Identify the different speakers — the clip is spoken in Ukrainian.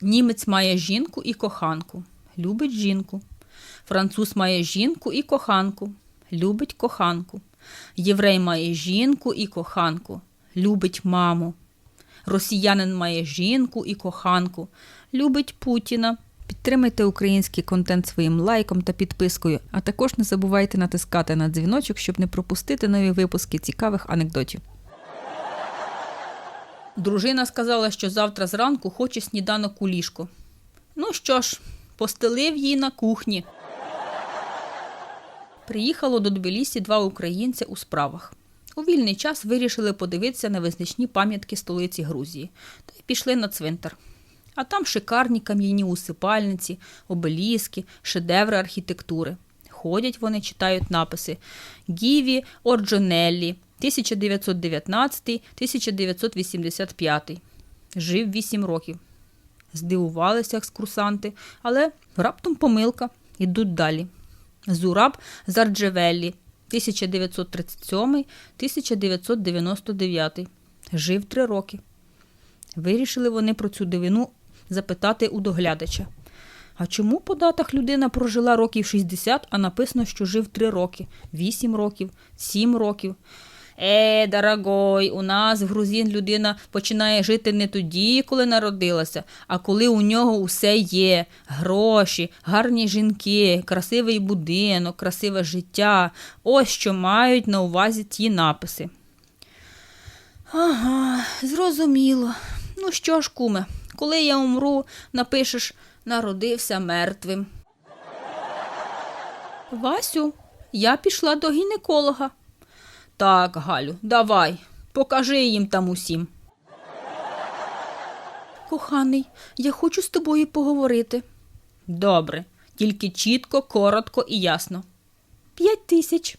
Speaker 1: Німець має жінку і коханку, любить жінку. Француз має жінку і коханку, любить коханку. Єврей має жінку і коханку, любить маму. Росіянин має жінку і коханку, любить Путіна. Підтримайте український контент своїм лайком та підпискою, а також не забувайте натискати на дзвіночок, щоб не пропустити нові випуски цікавих анекдотів. Дружина сказала, що завтра зранку хоче сніданок у ліжко. Ну що ж, постелив її на кухні. Приїхало до Тбілісі два українця у справах. У вільний час вирішили подивитися на визначні пам'ятки столиці Грузії та й пішли на цвинтар. А там шикарні кам'яні усипальниці, обеліски, шедеври архітектури. Ходять вони, читають написи Гіві Орджонеллі 1919-1985. Жив 8 років. Здивувалися екскурсанти, але раптом помилка. Ідуть далі. Зураб Зарджевеллі 1937-1999. Жив 3 роки. Вирішили вони про цю дивину запитати у доглядача. А чому по датах людина прожила років 60, а написано, що жив 3 роки, 8 років, 7 років? Е, дорогой, у нас грузин людина починає жити не тоді, коли народилася, а коли у нього усе є: гроші, гарні жінки, красивий будинок, красиве життя. Ось що мають на увазі ті написи. Ага, зрозуміло. Ну що ж, куме, коли я умру, напишеш народився мертвим. Васю, я пішла до гінеколога. Так, Галю, давай, покажи їм там усім. Коханий, я хочу з тобою поговорити. Добре, тільки чітко, коротко і ясно. П'ять тисяч.